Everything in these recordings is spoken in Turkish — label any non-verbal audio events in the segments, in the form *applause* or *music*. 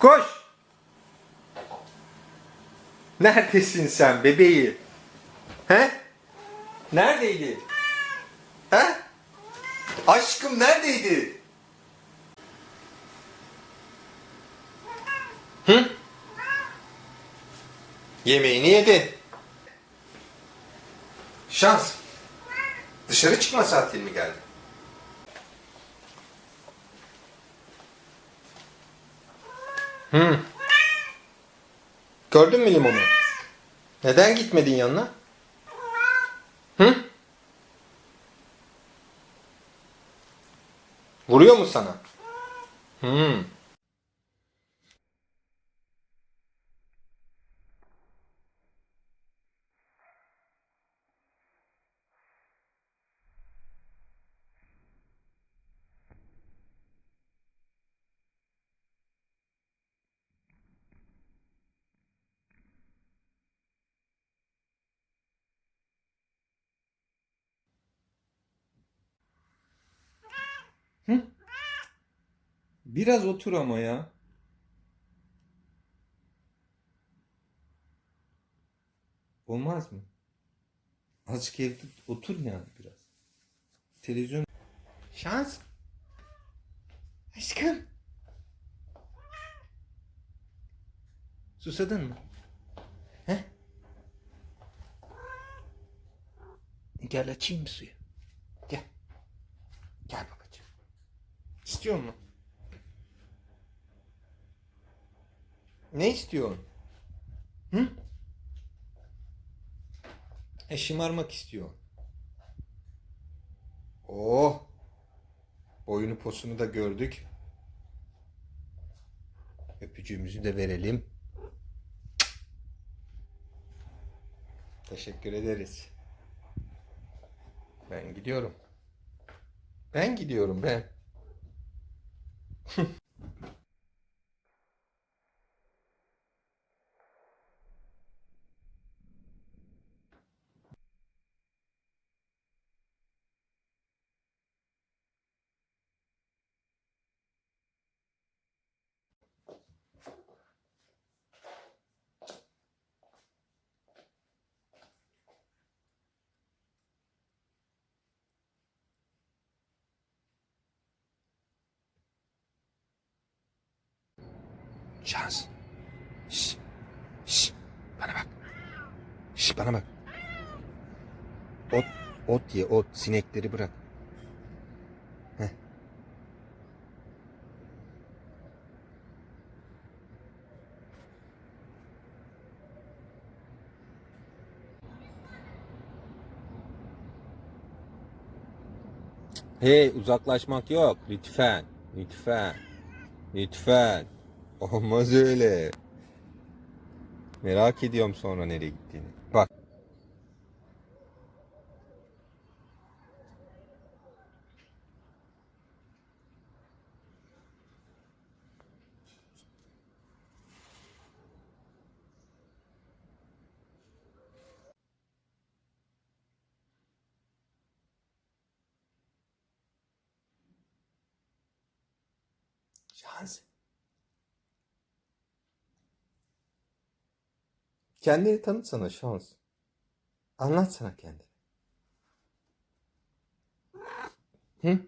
Koş. Neredesin sen bebeği? He? Neredeydi? He? Aşkım neredeydi? Hı? Yemeğini yedi. Şans. Dışarı çıkma saatin mi geldi? Hı. Gördün mü limonu? Neden gitmedin yanına? Hı? Vuruyor mu sana? Hı. Biraz otur ama ya. Olmaz mı? Azıcık evde otur yani biraz. Televizyon... Şans. Aşkım. Susadın mı? He? Gel açayım suyu. Gel. Gel babacığım. İstiyor musun? Ne istiyorsun? Hı? E şımarmak istiyor. Oh. Boyunu posunu da gördük. Öpücüğümüzü de verelim. Teşekkür ederiz. Ben gidiyorum. Ben gidiyorum ben. *laughs* Şans. Şş. Şş. Bana bak. Şş, bana bak. Ot, ot ye, ot. Sinekleri bırak. Heh. Hey uzaklaşmak yok lütfen. Lütfen. Lütfen. Olmaz öyle. Merak ediyorum sonra nereye gittiğini. Bak. Şans. Kendini tanıt sana şans. Anlat sana kendini. Hı?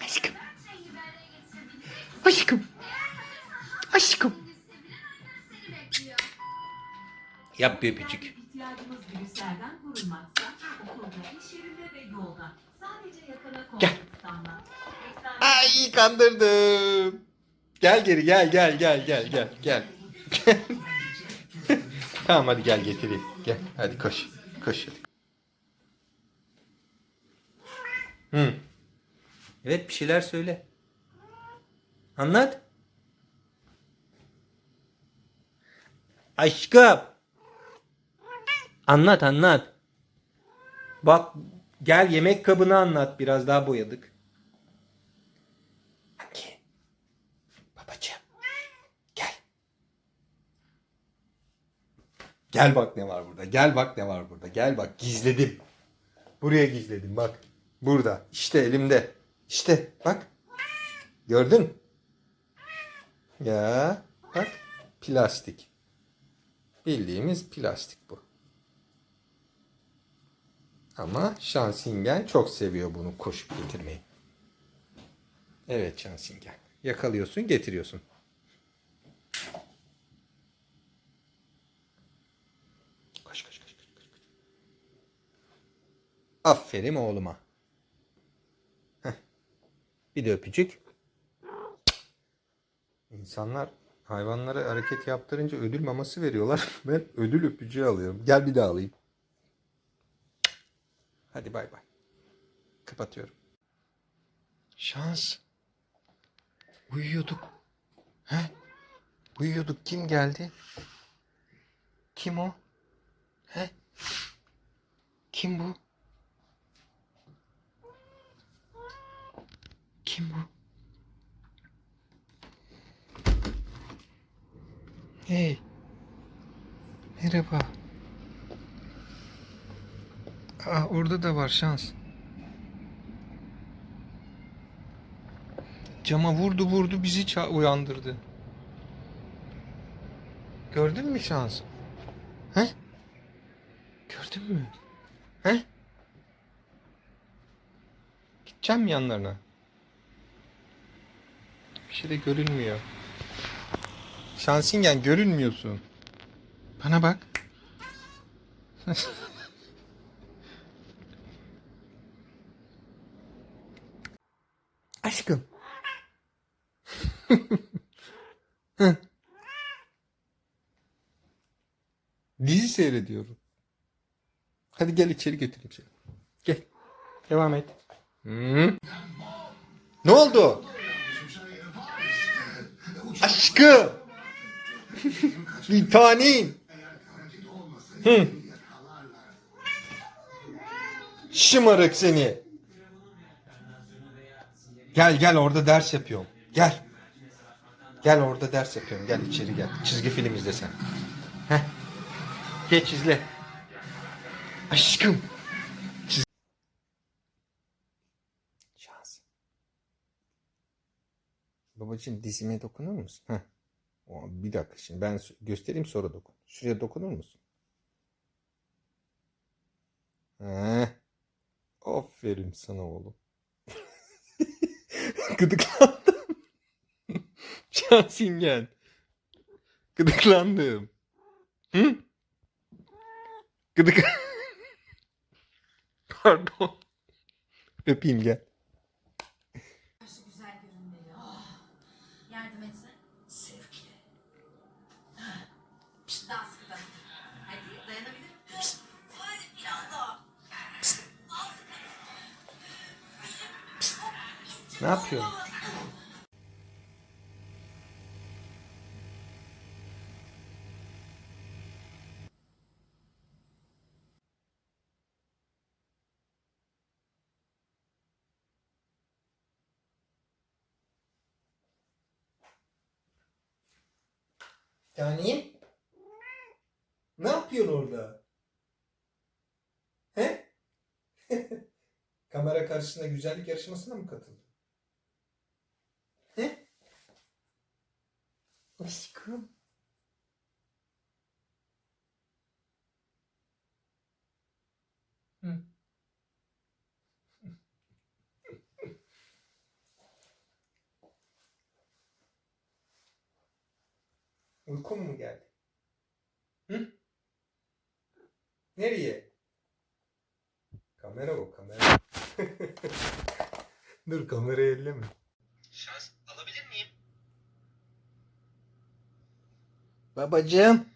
Aşkım. Aşkım. Aşkım. Yap bir öpücük. İhtiyacımız virüslerden Gel. Ay kandırdım. Gel geri gel gel gel gel gel gel. *laughs* tamam hadi gel getireyim. Gel hadi koş. Koş hadi. Hı. Evet bir şeyler söyle. Anlat. Aşkım. Anlat anlat. Bak gel yemek kabını anlat biraz daha boyadık. Anne. Babacığım. Gel. Gel bak ne var burada. Gel bak ne var burada. Gel bak gizledim. Buraya gizledim bak. Burada. İşte elimde. İşte bak. Gördün? Ya bak plastik. Bildiğimiz plastik bu. Ama Şansingen çok seviyor bunu koşup getirmeyi. Evet Şansingen. Yakalıyorsun getiriyorsun. Koş koş koş koş. koş. Aferin oğluma. Heh. Bir de öpücük. İnsanlar hayvanlara hareket yaptırınca ödül maması veriyorlar. *laughs* Ben ödül öpücüğü alıyorum. Gel bir daha alayım. Hadi bay bay. Kapatıyorum. Şans. Uyuyorduk. He? Uyuyorduk. Kim geldi? Kim o? He? Kim bu? Kim bu? Hey. Merhaba. Aa, orada da var şans. Cama vurdu vurdu bizi uyandırdı. Gördün mü şans? He? Gördün mü? He? Gideceğim yanlarına? Bir şey de görünmüyor. Şansingen görünmüyorsun. Bana bak. *laughs* Aşkım. *laughs* Dizi seyrediyorum. Hadi gel içeri götüreyim seni. Gel. Devam et. Hı. Ne oldu? Aşkım. Bir tanem. Şımarık seni. Gel gel orada ders yapıyorum. Gel. Gel orada ders yapıyorum. Gel içeri gel. Çizgi film izle sen. Heh. Geç izle. Aşkım. Çiz- Şans. Babacığım dizime dokunur musun? Heh. O, bir dakika şimdi ben göstereyim sonra dokun. Şuraya dokunur musun? Heh. Aferin sana oğlum. Gıdıklandım. *laughs* Şansingen. Gıdıklandım. Hı? Gıdık. *laughs* Pardon. Öpeyim gel. Ne yapıyorsun? Tanem? Ne yapıyorsun orada? He? *laughs* Kamera karşısında güzellik yarışmasına mı katıldın? He? Aşkım. Hı. Uykun mu geldi? Hı? Nereye? Kamera o kamera. *laughs* Dur kamerayı elleme. Babacığım.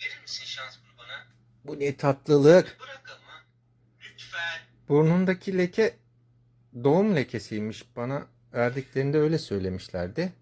Verir misin şans bunu bana? Bu ne tatlılık. Bırak ama. Lütfen. Burnundaki leke doğum lekesiymiş. Bana verdiklerinde öyle söylemişlerdi.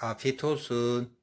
Afiyet olsun.